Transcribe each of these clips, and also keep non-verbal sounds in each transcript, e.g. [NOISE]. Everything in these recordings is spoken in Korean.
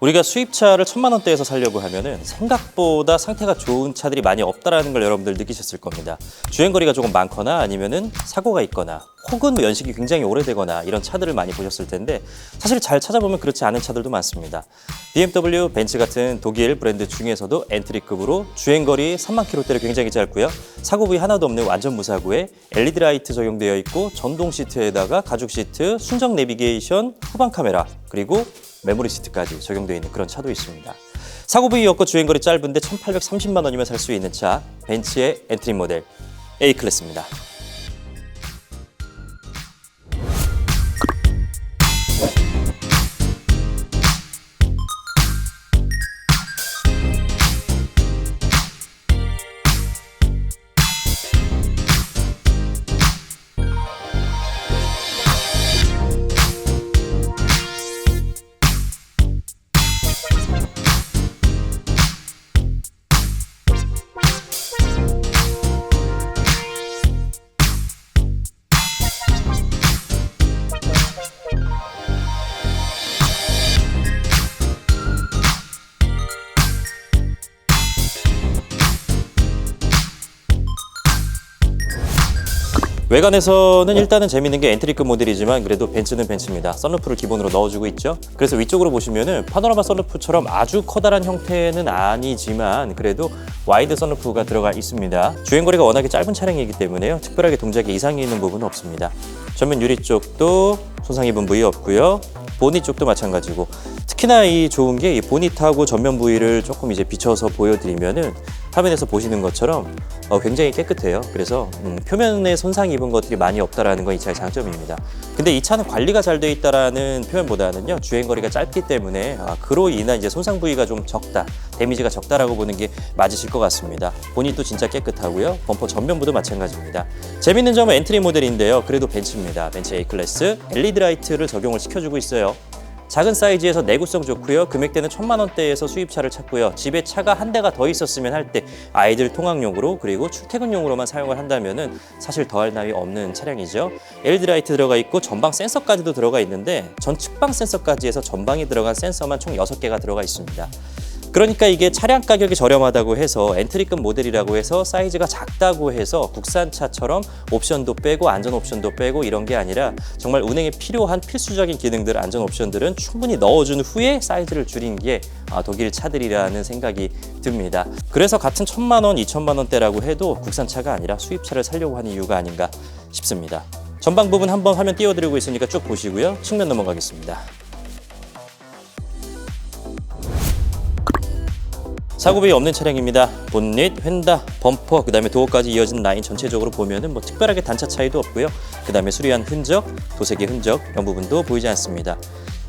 우리가 수입차를 천만 원대에서 살려고 하면은 생각보다 상태가 좋은 차들이 많이 없다라는 걸 여러분들 느끼셨을 겁니다. 주행 거리가 조금 많거나 아니면은 사고가 있거나 혹은 뭐 연식이 굉장히 오래되거나 이런 차들을 많이 보셨을 텐데 사실 잘 찾아보면 그렇지 않은 차들도 많습니다. BMW, 벤츠 같은 독일 브랜드 중에서도 엔트리급으로 주행 거리 3만 킬로대로 굉장히 짧고요. 사고 부위 하나도 없는 완전 무사고에 LED 라이트 적용되어 있고 전동 시트에다가 가죽 시트, 순정 내비게이션, 후방 카메라 그리고 메모리 시트까지 적용되어 있는 그런 차도 있습니다. 사고 부위 없고 주행 거리 짧은데 1,830만 원이면 살 수 있는 차 벤츠의 엔트리 모델 A 클래스입니다. 외관에서는 일단은 재밌는 게 엔트리급 모델이지만 그래도 벤츠는 벤츠입니다. 썬루프를 기본으로 넣어주고 있죠. 그래서 위쪽으로 보시면은 파노라마 썬루프처럼 아주 커다란 형태는 아니지만 그래도 와이드 썬루프가 들어가 있습니다. 주행거리가 워낙에 짧은 차량이기 때문에요. 특별하게 동작에 이상이 있는 부분은 없습니다. 전면 유리 쪽도 손상 입은 부위 없고요. 보닛 쪽도 마찬가지고 특히나 이 좋은 게 이 보닛하고 전면 부위를 조금 이제 비춰서 보여드리면은 화면에서 보시는 것처럼 어, 굉장히 깨끗해요. 그래서 음, 표면에 손상 입은 것들이 많이 없다라는 건 이 차의 장점입니다. 근데 이 차는 관리가 잘 돼 있다라는 표현보다는요 주행 거리가 짧기 때문에 아, 그로 인한 이제 손상 부위가 좀 적다, 데미지가 적다라고 보는 게 맞으실 것 같습니다. 보닛도 진짜 깨끗하고요. 범퍼 전면부도 마찬가지입니다. 재밌는 점은 엔트리 모델인데요. 그래도 벤츠입니다. 벤츠 A 클래스 LED 라이트를 적용을 시켜주고 있어요. 작은 사이즈에서 내구성 좋고요. 금액대는 천만 원대에서 수입차를 찾고요. 집에 차가 한 대가 더 있었으면 할 때 아이들 통학용으로 그리고 출퇴근용으로만 사용을 한다면은 사실 더할 나위 없는 차량이죠. LED 라이트 들어가 있고 전방 센서까지도 들어가 있는데 전 측방 센서까지 해서 전방에 들어간 센서만 총 6개가 들어가 있습니다. 그러니까 이게 차량 가격이 저렴하다고 해서 엔트리급 모델이라고 해서 사이즈가 작다고 해서 국산차처럼 옵션도 빼고 안전 옵션도 빼고 이런 게 아니라 정말 운행에 필요한 필수적인 기능들 안전 옵션들은 충분히 넣어준 후에 사이즈를 줄인 게 아, 독일 차들이라는 생각이 듭니다. 그래서 같은 천만 원, 이천만 원대라고 해도 국산차가 아니라 수입차를 살려고 하는 이유가 아닌가 싶습니다. 전방 부분 한번 화면 띄워드리고 있으니까 쭉 보시고요. 측면 넘어가겠습니다. 사고비 없는 차량입니다. 본닛, 휀다, 범퍼, 그 다음에 도어까지 이어진 라인 전체적으로 보면은 뭐 특별하게 단차 차이도 없고요. 그 다음에 수리한 흔적, 도색의 흔적 이런 부분도 보이지 않습니다.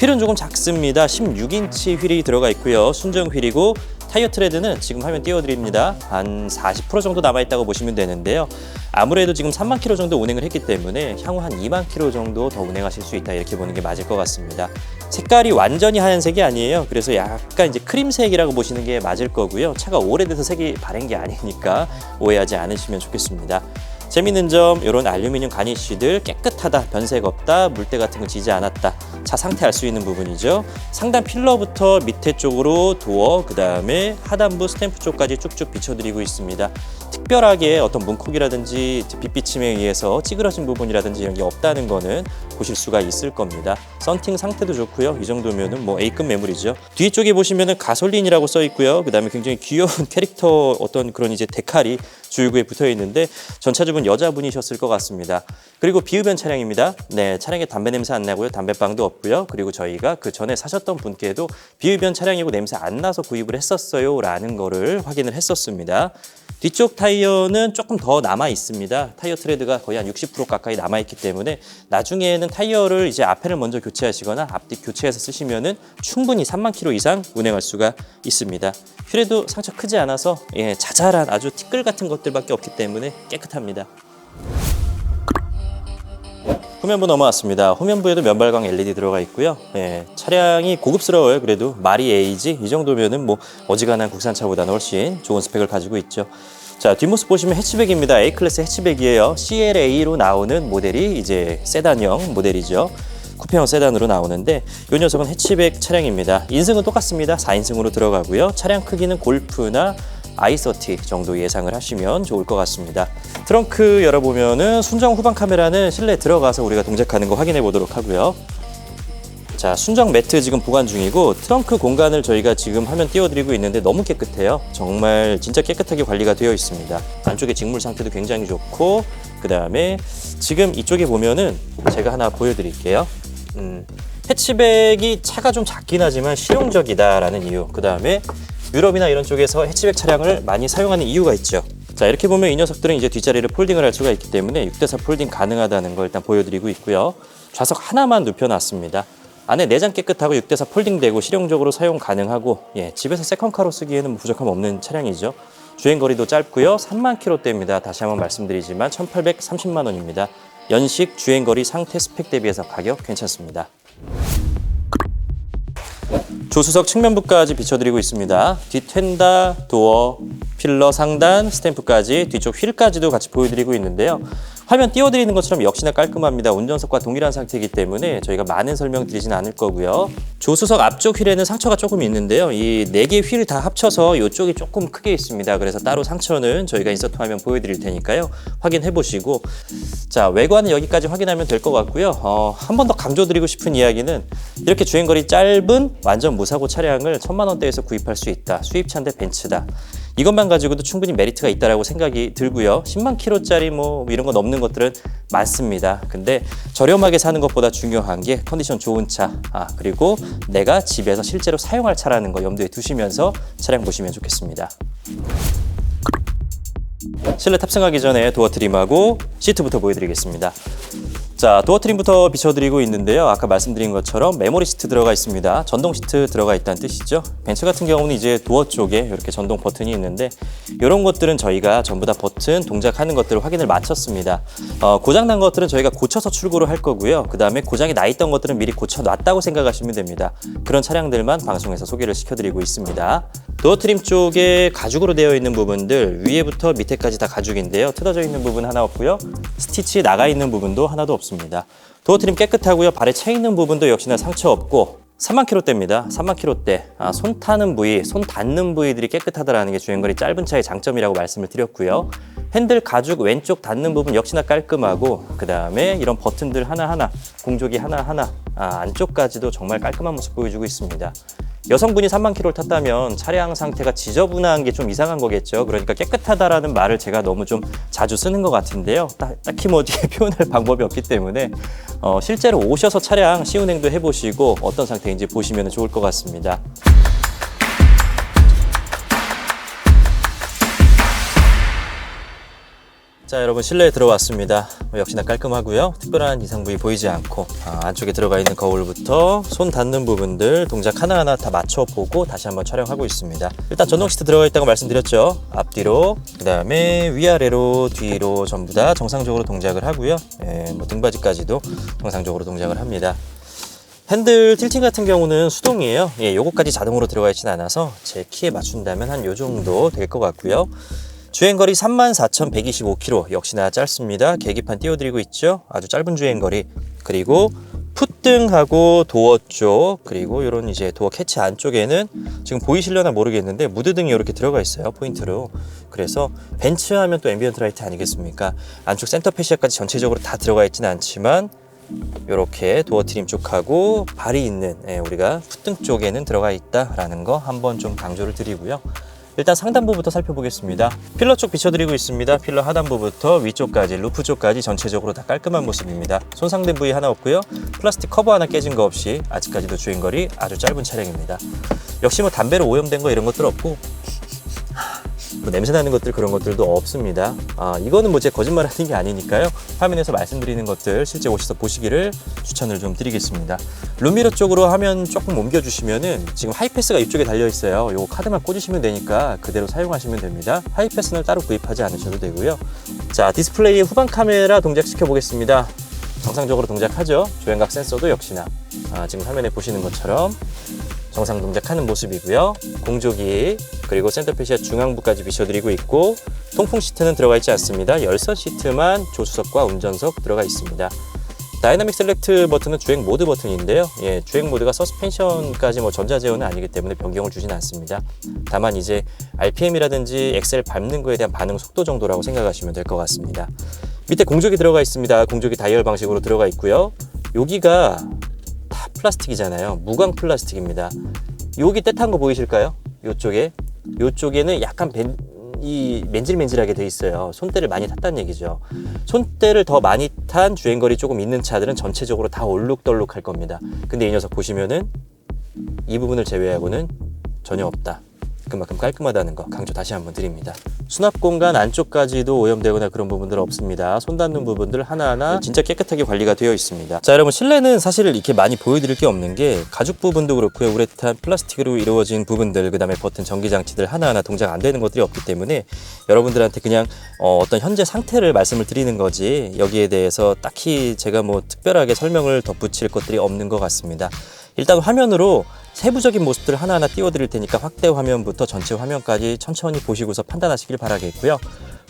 휠은 조금 작습니다. 16인치 휠이 들어가 있고요. 순정 휠이고 타이어 트레드는 지금 화면 띄워드립니다. 한 40% 정도 남아있다고 보시면 되는데요. 아무래도 지금 3만 킬로 정도 운행을 했기 때문에 향후 한 2만 킬로 정도 더 운행하실 수 있다 이렇게 보는 게 맞을 것 같습니다. 색깔이 완전히 하얀색이 아니에요. 그래서 약간 이제 크림색이라고 보시는 게 맞을 거고요. 차가 오래돼서 색이 바랜 게 아니니까 오해하지 않으시면 좋겠습니다. 재밌는 점 이런 알루미늄 가니쉬들 깨끗하다 변색 없다 물때 같은 거 지지 않았다. 차 상태 알 수 있는 부분이죠. 상단 필러부터 밑에 쪽으로 도어 그 다음에 하단부 스탬프 쪽까지 쭉쭉 비춰드리고 있습니다 특별하게 어떤 문콕이라든지 빛비침에 의해서 찌그러진 부분이라든지 이런 게 없다는 거는 보실 수가 있을 겁니다 썬팅 상태도 좋고요 이 정도면은 뭐 A급 매물이죠 뒤쪽에 보시면은 가솔린이라고 써 있고요 그 다음에 굉장히 귀여운 [LAUGHS] 캐릭터 어떤 그런 이제 데칼이 주유구에 붙어 있는데 전차주분 여자분이셨을 것 같습니다. 그리고 비흡연 차량입니다. 네, 차량에 담배 냄새 안 나고요. 담배빵도 없고요. 그리고 저희가 그 전에 사셨던 분께도 비흡연 차량이고 냄새 안 나서 구입을 했었어요라는 거를 확인을 했었습니다. 뒤쪽 타 이어는 조금 더 남아 있습니다. 타이어 트레드가 거의 한 60% 가까이 남아 있기 때문에 나중에는 타이어를 이제 앞에를 먼저 교체하시거나 앞뒤 교체해서 쓰시면은 충분히 3만 킬로 이상 운행할 수가 있습니다. 휠에도 상처 크지 않아서 예, 자잘한 아주 티끌 같은 것들밖에 없기 때문에 깨끗합니다. 후면부 넘어왔습니다. 후면부에도 면발광 LED 들어가 있고요. 예, 차량이 고급스러워요. 그래도 마리 에이지 이 정도면은 뭐 어지간한 국산차보다는 훨씬 좋은 스펙을 가지고 있죠. 자 뒷모습 보시면 해치백입니다. A 클래스 해치백이에요. CLA로 나오는 모델이 이제 세단형 모델이죠. 쿠페형 세단으로 나오는데 이 녀석은 해치백 차량입니다. 인승은 똑같습니다. 4인승으로 들어가고요. 차량 크기는 골프나 i30 정도 예상을 하시면 좋을 것 같습니다. 트렁크 열어보면은 순정 후방 카메라는 실내 들어가서 우리가 동작하는 거 확인해 보도록 하고요. 자, 순정 매트 지금 보관 중이고 트렁크 공간을 저희가 지금 화면 띄워드리고 있는데 너무 깨끗해요. 정말 진짜 깨끗하게 관리가 되어 있습니다. 안쪽에 직물 상태도 굉장히 좋고 그 다음에 지금 이쪽에 보면은 제가 하나 보여드릴게요. 음, 해치백이 차가 좀 작긴 하지만 실용적이다라는 이유. 그 다음에 유럽이나 이런 쪽에서 해치백 차량을 많이 사용하는 이유가 있죠. 자 이렇게 보면 이 녀석들은 이제 뒷자리를 폴딩을 할 수가 있기 때문에 6대4 폴딩 가능하다는 걸 일단 보여드리고 있고요. 좌석 하나만 눕혀놨습니다. 안에 내장 깨끗하고 6대4 폴딩되고 실용적으로 사용 가능하고 예, 집에서 세컨카로 쓰기에는 뭐 부족함 없는 차량이죠. 주행 거리도 짧고요. 3만 킬로대입니다. 다시 한번 말씀드리지만 1,830만 원입니다. 연식 주행 거리 상태 스펙 대비해서 가격 괜찮습니다. 조수석 측면부까지 비춰드리고 있습니다. 뒷 휀다, 도어, 필러 상단, 스탬프까지 뒤쪽 휠까지도 같이 보여드리고 있는데요. 화면 띄워드리는 것처럼 역시나 깔끔합니다. 운전석과 동일한 상태이기 때문에 저희가 많은 설명 드리진 않을 거고요. 조수석 앞쪽 휠에는 상처가 조금 있는데요. 이 네 개 휠 다 합쳐서 이쪽이 조금 크게 있습니다. 그래서 따로 상처는 저희가 인서트 화면 보여드릴 테니까요. 확인해 보시고 자 외관은 여기까지 확인하면 될 것 같고요. 어, 한 번 더 강조드리고 싶은 이야기는 이렇게 주행거리 짧은 완전 무사고 차량을 천만 원대에서 구입할 수 있다. 수입차인데 벤츠다. 이것만 가지고도 충분히 메리트가 있다라고 생각이 들고요. 10만 킬로짜리 뭐 이런 거 넘는 것들은 많습니다. 근데 저렴하게 사는 것보다 중요한 게 컨디션 좋은 차, 아 그리고 내가 집에서 실제로 사용할 차라는 거 염두에 두시면서 차량 보시면 좋겠습니다. 실내 탑승하기 전에 도어 트림하고 시트부터 보여드리겠습니다. 자, 도어 트림부터 비춰드리고 있는데요. 아까 말씀드린 것처럼 메모리 시트 들어가 있습니다. 전동 시트 들어가 있다는 뜻이죠. 벤츠 같은 경우는 이제 도어 쪽에 이렇게 전동 버튼이 있는데 이런 것들은 저희가 전부 다 버튼 동작하는 것들을 확인을 마쳤습니다. 어, 고장난 것들은 저희가 고쳐서 출고를 할 거고요. 그 다음에 고장이 나 있던 것들은 미리 고쳐놨다고 생각하시면 됩니다. 그런 차량들만 방송에서 소개를 시켜드리고 있습니다. 도어 트림 쪽에 가죽으로 되어 있는 부분들 위에부터 밑에까지 다 가죽인데요. 뜯어져 있는 부분 하나 없고요. 스티치 나가 있는 부분도 하나도 없습니다. 도어 트림 깨끗하고요. 발에 차 있는 부분도 역시나 상처 없고 3만 킬로대입니다. 3만 킬로대. 아, 손 타는 부위, 손 닿는 부위들이 깨끗하다라는 게 주행거리 짧은 차의 장점이라고 말씀을 드렸고요. 핸들 가죽 왼쪽 닿는 부분 역시나 깔끔하고 그 다음에 이런 버튼들 하나하나 공조기 하나하나 아, 안쪽까지도 정말 깔끔한 모습 보여주고 있습니다. 여성분이 3만 킬로를 탔다면 차량 상태가 지저분한 게 좀 이상한 거겠죠. 그러니까 깨끗하다라는 말을 제가 너무 좀 자주 쓰는 것 같은데요. 딱, 딱히 뭐 어떻게 [LAUGHS] 표현할 방법이 없기 때문에 어, 실제로 오셔서 차량 시운행도 해보시고 어떤 상태인지 보시면 좋을 것 같습니다. 자 여러분 실내에 들어왔습니다. 뭐 역시나 깔끔하고요. 특별한 이상 부위 보이지 않고 아, 안쪽에 들어가 있는 거울부터 손 닿는 부분들 동작 하나하나 다 맞춰보고 다시 한번 촬영하고 있습니다. 일단 전동 시트 들어가 있다고 말씀드렸죠? 앞뒤로 그 다음에 위아래로 뒤로 전부 다 정상적으로 동작을 하고요. 예, 뭐 등받이까지도 정상적으로 동작을 합니다. 핸들 틸팅 같은 경우는 수동이에요. 예, 요거까지 자동으로 들어가 있진 않아서 제 키에 맞춘다면 한 요 정도 될 것 같고요. 주행거리 34,125km 역시나 짧습니다. 계기판 띄워드리고 있죠. 아주 짧은 주행거리. 그리고 풋등하고 도어 쪽 그리고 이런 이제 도어 캐치 안쪽에는 지금 보이실려나 모르겠는데 무드등이 이렇게 들어가 있어요 포인트로 그래서 벤츠 하면 또 앰비언트 라이트 아니겠습니까 안쪽 센터 페시아까지 전체적으로 다 들어가 있지는 않지만 이렇게 도어 트림 쪽하고 발이 있는 예, 우리가 풋등 쪽에는 들어가 있다라는 거 한번 좀 강조를 드리고요. 일단 상단부부터 살펴보겠습니다. 필러 쪽 비춰드리고 있습니다. 필러 하단부부터 위쪽까지 루프 쪽까지 전체적으로 다 깔끔한 모습입니다. 손상된 부위 하나 없고요. 플라스틱 커버 하나 깨진 거 없이 아직까지도 주행거리 아주 짧은 차량입니다. 역시 뭐 담배로 오염된 거 이런 것들 없고 뭐 냄새 나는 것들 그런 것들도 없습니다. 아, 이거는 뭐 제 거짓말 하는 게 아니니까요. 화면에서 말씀드리는 것들 실제 오셔서 보시기를 추천을 좀 드리겠습니다. 룸미러 쪽으로 화면 조금 옮겨주시면은 지금 하이패스가 이쪽에 달려 있어요. 요거 카드만 꽂으시면 되니까 그대로 사용하시면 됩니다. 하이패스는 따로 구입하지 않으셔도 되고요. 자, 디스플레이 후방 카메라 동작시켜 보겠습니다. 정상적으로 동작하죠. 조행각 센서도 역시나 아, 지금 화면에 보시는 것처럼 정상 동작하는 모습이고요. 공조기 그리고 센터페시아 중앙부까지 비춰드리고 있고 통풍 시트는 들어가 있지 않습니다. 열선 시트만 조수석과 운전석 들어가 있습니다. 다이나믹 셀렉트 버튼은 주행 모드 버튼인데요. 예, 주행 모드가 서스펜션까지 뭐 전자 제어는 아니기 때문에 변경을 주진 않습니다. 다만 이제 RPM이라든지 엑셀 밟는 거에 대한 반응 속도 정도라고 생각하시면 될 것 같습니다. 밑에 공조기 들어가 있습니다. 공조기 다이얼 방식으로 들어가 있고요. 여기가 다 플라스틱이잖아요. 무광 플라스틱입니다. 여기 떼탄 거 보이실까요? 이쪽에 이쪽에는 약간 벤, 이 맨질맨질하게 돼 있어요. 손때를 많이 탔다는 얘기죠. 손때를 더 많이 탄 주행거리 조금 있는 차들은 전체적으로 다 올룩덜룩할 겁니다. 근데 이 녀석 보시면은 이 부분을 제외하고는 전혀 없다. 그만큼 깔끔하다는 거 강조 다시 한번 드립니다. 수납 공간 안쪽까지도 오염되거나 그런 부분들 없습니다. 손 닿는 부분들 하나하나 진짜 깨끗하게 관리가 되어 있습니다. 자, 여러분 실내는 사실 이렇게 많이 보여드릴 게 없는 게 가죽 부분도 그렇고요. 우레탄 플라스틱으로 이루어진 부분들, 그 다음에 버튼 전기 장치들 하나하나 동작 안 되는 것들이 없기 때문에 여러분들한테 그냥 어, 어떤 현재 상태를 말씀을 드리는 거지 여기에 대해서 딱히 제가 뭐 특별하게 설명을 덧붙일 것들이 없는 것 같습니다. 일단 화면으로 세부적인 모습들을 하나하나 띄워드릴 테니까 확대 화면부터 전체 화면까지 천천히 보시고서 판단하시길 바라겠고요.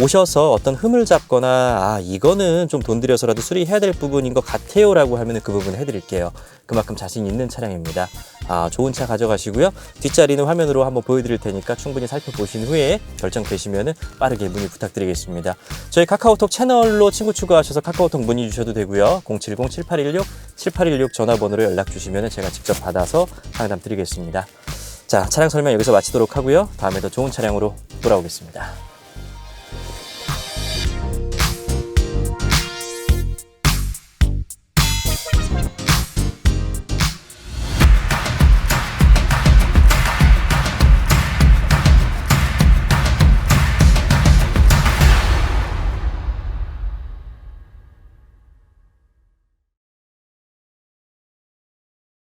오셔서 어떤 흠을 잡거나 아 이거는 좀 돈 들여서라도 수리해야 될 부분인 것 같아요 라고 하면은 그 부분 해드릴게요. 그만큼 자신 있는 차량입니다. 아 좋은 차 가져가시고요. 뒷자리는 화면으로 한번 보여드릴 테니까 충분히 살펴보신 후에 결정되시면은 빠르게 문의 부탁드리겠습니다. 저희 카카오톡 채널로 친구 추가하셔서 카카오톡 문의 주셔도 되고요. 070-7816-7816 전화번호로 연락 주시면 제가 직접 받아서 상담 드리겠습니다. 자, 차량 설명 여기서 마치도록 하고요. 다음에 더 좋은 차량으로 돌아오겠습니다.